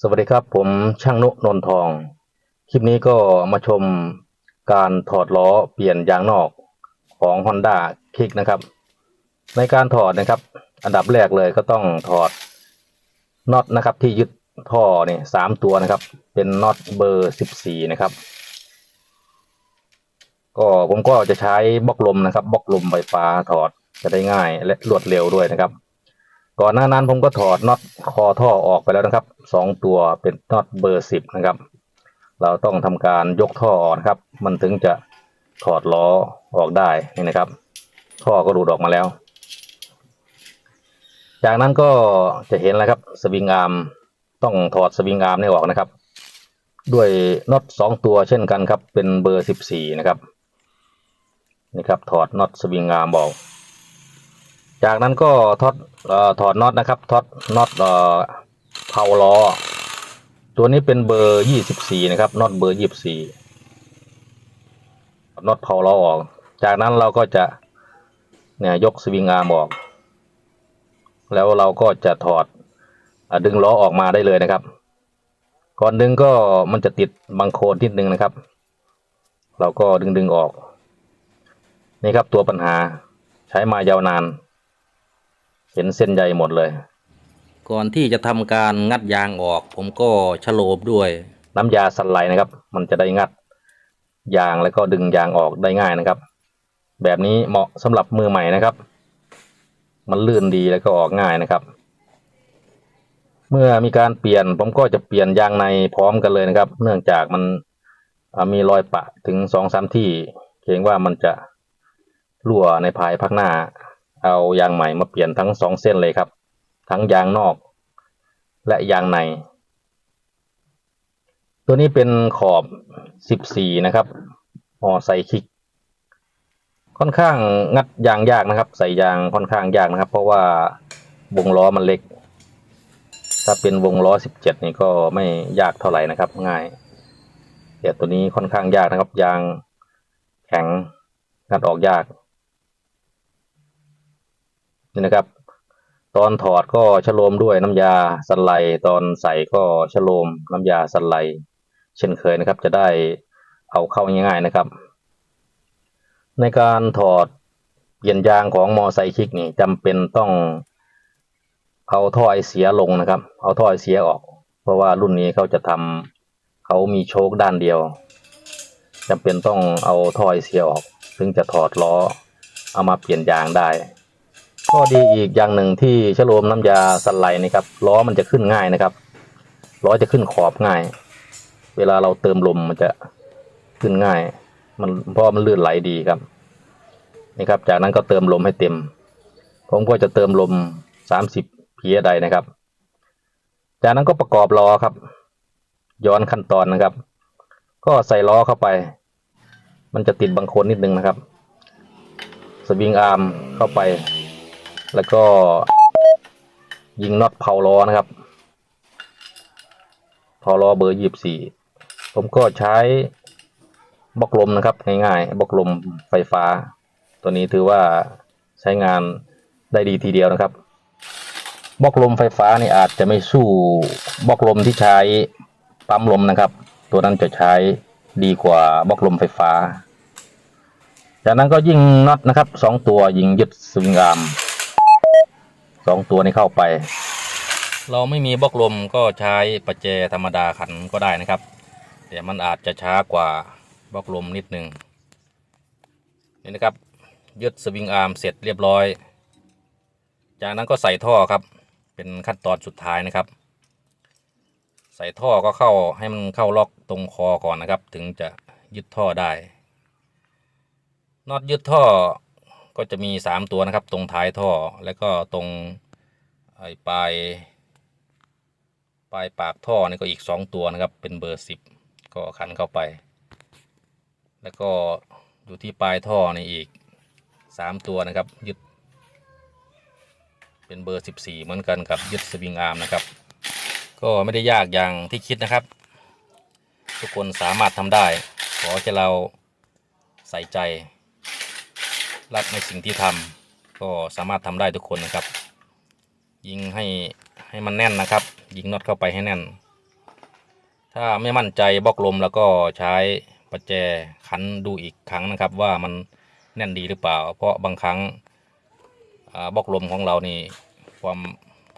สวัสดีครับผมช่างนุนนทอง คลิปนี้ก็มาชมการถอดล้อเปลี่ยนยางนอกของ Honda k i c k นะครับ ในการถอดนะครับ อันดับแรกเลยก็ต้องถอดน็อตนะครับที่ยึดท่อเนี่ยสามตัวนะครับ เป็นน็อตเบอร์สิบสี่นะครับ ก็ผมก็จะใช้บล็อกลมนะครับบล็อกลมไฟฟ้าถอดจะได้ง่ายและรวดเร็วด้วยนะครับ ก่อนหน้านั้นผมก็ถอดน็อตคอท่อออกไปแล้วนะครับสองตัวเป็นน็อตเบอร์สิบนะครับ เราต้องทำการยกท่อออกครับ มันถึงจะถอดล้อออกได้นี่นะครับ ท่อก็หลุดออกมาแล้ว จากนั้นก็จะเห็นแล้วครับสวิงอาร์มต้องถอดสวิงอาร์มนี่ออกนะครับ ด้วยน็อตสองตัวเช่นกันครับ เป็นเบอร์สิบสี่นะครับนี่ครับถอดน็อตสวิงอาร์มออก จากนั้นก็ทอดอถอดน็อตนะครับถอดน็อตเผาล้อ ตัวนี้เป็นเบอร์ยี่สิบสี่นะครับน็อตเบอร์ยี่สิบสี่น็อตเผาล้อออก จากนั้นเราก็จะเนี่ยยกสวิงอาร์มออก แล้วเราก็จะถอดอดึงล้อออกมาได้เลยนะครับ ก่อนดึงก็มันจะติดบังโคนนิดนึงนะครับ เราก็ดึงดึงออก นี่ครับตัวปัญหาใช้มายาวนาน เห็นเส้นใยหมดเลย ก่อนที่จะทำการงัดยางออก ผมก็ฉโลบด้วย น้ำยาสไลด์นะครับ มันจะได้งัดยางแล้วก็ดึงยางออกได้ง่ายนะครับ แบบนี้เหมาะสำหรับมือใหม่นะครับ มันลื่นดีแล้วก็ออกง่ายนะครับ เมื่อมีการเปลี่ยนผมก็จะเปลี่ยนยางในพร้อมกันเลยนะครับ เนื่องจากมันอ่ามีรอยปะถึงสองสามที่เกรงว่ามันจะรั่วในภายภาคหน้า เอายางใหม่มาเปลี่ยนทั้งสองเส้นเลยครับ ทั้งยางนอก และยางใน ตัวนี้เป็นขอบ 14 นะครับออใส่คลิก ค่อนข้างงัดยางยากนะครับ ใส่ยางค่อนข้างยากนะครับ เพราะว่าวงล้อมันเล็ก ถ้าเป็นวงล้อ 17 นี่ก็ไม่ยากเท่าไหร่นะครับ ง่ายแต่ตัวนี้ค่อนข้างยากนะครับ ยางแข็งงัดออกยาก นี่นะครับ ตอนถอดก็ชโลมด้วยน้ำยาสไลด์ตอนใส่ก็ชโลมน้ำยาสไลด์เช่นเคยนะครับ จะได้เอาเข้าง่ายๆนะครับ ในการถอดเปลี่ยนยางของมอไซค์ชิกนี่จำเป็นต้องเอาท่อไอเสียลงนะครับ เอาท่อไอเสียออก เพราะว่ารุ่นนี้เขาจะทำเขามีโชคด้านเดียวจำเป็นต้องเอาท่อไอเสียออกถึงจะถอดล้อเอามาเปลี่ยนยางได้ ข้อดีอีกอย่างหนึ่งที่ชโลมน้ำยาสไลด์นะครับล้อมันจะขึ้นง่ายนะครับล้อจะขึ้นขอบง่าย เวลาเราเติมลมมันจะขึ้นง่าย มันเพราะมันลื่นไหลดีครับนี่ครับ จากนั้นก็เติมลมให้เต็ม ผมก็จะเติมลมสามสิบพีใดนะครับ จากนั้นก็ประกอบล้อครับ ย้อนขั้นตอนนะครับ ก็ใส่ล้อเข้าไป มันจะติดบางโคนนิดนึงนะครับ สวิงอาร์มเข้าไป แล้วก็ยิงน็อตเผาล้อนะครับเผาล้อเบอร์ยี่สี่ผมก็ใช้บล็อกลมนะครับง่ายๆบล็อกลมไฟฟ้า ตัวนี้ถือว่าใช้งานได้ดีทีเดียวนะครับบล็อกลมไฟฟ้านี่อาจจะไม่สู้บล็อกลมที่ใช้ปั๊มลมนะครับ ตัวนั้นจะใช้ดีกว่าบล็อกลมไฟฟ้า จากนั้นก็ยิงน็อตนะครับสองตัวยิงยึดสวิงอาร์ม สองตัวนี้เข้าไป เราไม่มีบล็อกลมก็ใช้ประแจธรรมดาขันก็ได้นะครับ แต่มันอาจจะช้ากว่าบล็อกลมนิดนึงนี่นะครับ ยึดสวิงอาร์มเสร็จเรียบร้อย จากนั้นก็ใส่ท่อครับ เป็นขั้นตอนสุดท้ายนะครับ ใส่ท่อก็เข้าให้มันเข้าล็อกตรงคอก่อนนะครับ ถึงจะยึดท่อได้น็อตยึดท่อ ก็จะมีสามตัวนะครับ ตรงท้ายท่อแล้วก็ตรงไอ้ปลายปลายปากท่อนี่ก็อีกสองตัวนะครับ เป็นเบอร์สิบก็ขันเข้าไป แล้วก็อยู่ที่ปลายท่อนี่อีกสามตัวนะครับยึด เป็นเบอร์สิบสี่เหมือนกันกับยึดสวิงอาร์มนะครับ ก็ไม่ได้ยากอย่างที่คิดนะครับ ทุกคนสามารถทำได้ ขอแค่เราใส่ใจ รักในสิ่งที่ทำก็สามารถทำได้ทุกคนนะครับ ยิงให้ให้มันแน่นนะครับ ยิงน็อตเข้าไปให้แน่น ถ้าไม่มั่นใจบล็อกลมแล้วก็ใช้ประแจขันดูอีกครั้งนะครับ ว่ามันแน่นดีหรือเปล่า เพราะบางครั้งบล็อกลมของเรานี่ความ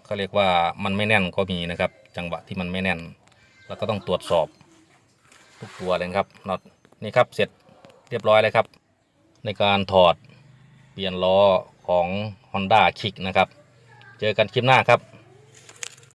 เขาเรียกว่ามันไม่แน่นก็มีนะครับ จังหวะที่มันไม่แน่น แล้วก็ต้องตรวจสอบทุกตัวเลยครับน็อตนี่ครับเสร็จเรียบร้อยเลยครับ ในการถอด เปลี่ยนล้อของ Honda Kick นะครับ เจอกันคลิปหน้าครับ